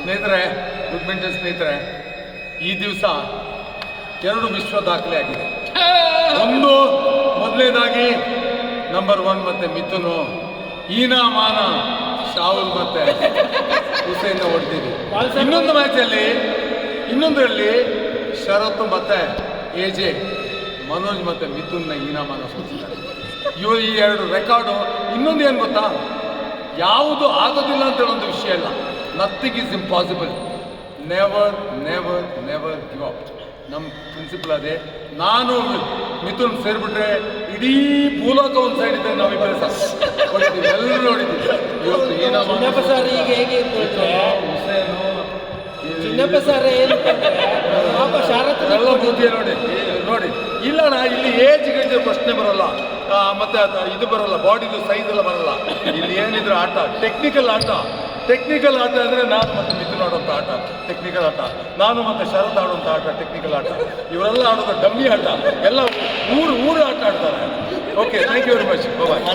ಸ್ನೇಹಿತರೆ ಬ್ಯಾಡ್ಮಿಂಟನ್ ಸ್ನೇಹಿತರೆ ಈ ದಿವಸ ಎರಡು ವಿಶ್ವ ದಾಖಲೆ ಆಗಿದೆ. ಒಂದು ಮೊದಲನೇದಾಗಿ ನಂಬರ್ ಒನ್ ಮತ್ತೆ ಮಿಥುನು ಈನಾ ಮಾನ ಶಾವುಲ್ ಮತ್ತೆ ಹುಸೇನ್ ಹೊಡ್ತೀವಿ ಇನ್ನೊಂದು ಮ್ಯಾಚಲ್ಲಿ ಇನ್ನೊಂದರಲ್ಲಿ ಶರತ್ ಮತ್ತೆ ಎ ಜೆ ಮನೋಜ್ ಮತ್ತೆ ಮಿಥುನ್ನ ಈನಾಮಾನ ಸೋತಿದ್ದಾರೆ ಇವರು ಈ ಎರಡು ರೆಕಾರ್ಡು ಇನ್ನೊಂದು ಏನು ಗೊತ್ತಾ? ಯಾವುದು ಆಗೋದಿಲ್ಲ ಅಂತ ಒಂದು ವಿಷಯ ಇಲ್ಲ nothing is impossible never never never give up ನಮ್ಮ ಪ್ರಿನ್ಸಿಪಲ್ ಅದೇ. ನಾನು ಮಿಥುನ್ ಸೇರಿಬಿಟ್ರೆ ಇಡೀ ಭೂಲೋಕ ಒಂದು ಸೈಡ್ ನಾವು ನಾವಿಬ್ಬರೇ ಹೊಡಿತೀವಿ ಎಲ್ಲರೂ ನೋಡಿದ್ದೀವಿ ಇವತ್ತು ಸರ್ ಈಗ ಹೇಗೆ ಚಿನ್ನಪ್ಪ ಸರ್ ಪಾಪ ಎಲ್ಲ ಬುದ್ಧಿ ನೋಡಿ ನೋಡಿ. ಇಲ್ಲಣ್ಣ ಇಲ್ಲಿ ಏಜ್ ಗಂಟೆ ಪ್ರಶ್ನೆ ಬರಲ್ಲ. ಮತ್ತೆ ಇದು ಬರಲ್ಲ ಬಾಡಿದು ಸೈಜ್ ಎಲ್ಲ ಬರಲ್ಲ. ಇಲ್ಲಿ ಏನಿದ್ರು ಆಟ ಟೆಕ್ನಿಕಲ್ ಆಟ. ಟೆಕ್ನಿಕಲ್ ಆಟ ಅಂದರೆ ನಾನು ಮತ್ತು ಮಿಥುನ್ ಆಡುವಂಥ ಆಟ. ಟೆಕ್ನಿಕಲ್ ಆಟ. ನಾನು ಮತ್ತು ಶರತ್ ಆಡುವಂಥ ಆಟ ಟೆಕ್ನಿಕಲ್ ಆಟ. ಇವರೆಲ್ಲ ಆಡೋದು ಡಮ್ಮಿ ಆಟ. ಎಲ್ಲ ಊರು ಊರು ಆಟ ಆಡ್ತಾರೆ. Okay thank you very much bye